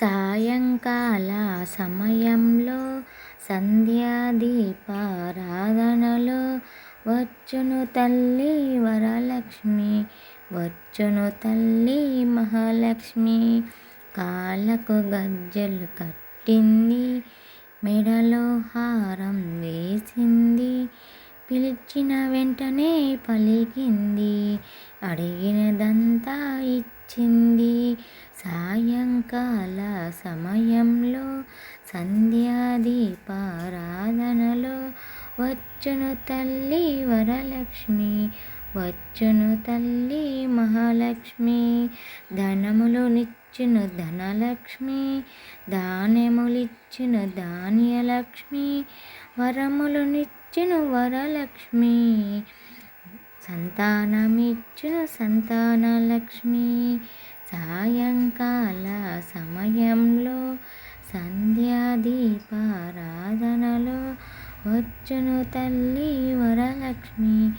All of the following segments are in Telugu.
సాయంకాల సమయంలో సంధ్యాదీపారాధనలో వచ్చును తల్లి వరలక్ష్మి వచ్చును తల్లి మహాలక్ష్మి. కాళ్ళకు గజ్జలు కట్టింది మెడలో హారం వేసింది పిలిచిన వెంటనే పలికింది అడిగినదంతా వచ్చింది. సాయంకాల సమయంలో సంధ్యాదీపారాధనలో వచ్చును తల్లి వరలక్ష్మి వచ్చును తల్లి మహాలక్ష్మి. ధనములు నిచ్చును ధనలక్ష్మి ధాన్యములిచ్చును ధాన్యలక్ష్మి వరములు నిచ్చును వరలక్ష్మి. సంతానమిచ్చును సంతానలక్ష్మి. సాయంకాల సమయంలో సంధ్యాదీపారాధనలో వచ్చును తల్లి వరలక్ష్మి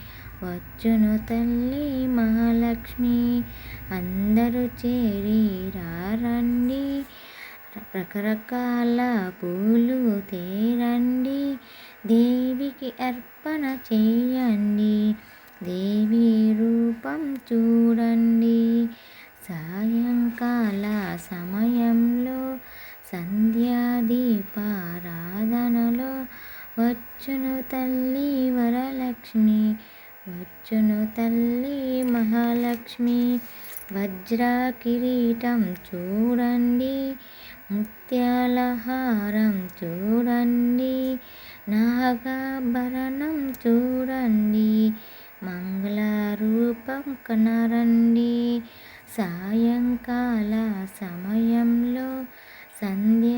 వచ్చును తల్లి మహాలక్ష్మి. అందరూ చేరి రండి రకరకాల పూలు తేరండి. దేవికి అర్పణ చేయండి. సంధ్యాదీపారాధనలో వచ్చును తల్లి వరలక్ష్మి వచ్చును తల్లి మహాలక్ష్మి. వజ్ర కిరీటం చూడండి ముత్యాల హారం చూడండి నాగాభరణం చూడండి మంగళారూపం కనరండి. సాయంకాల సమయంలో సంధ్య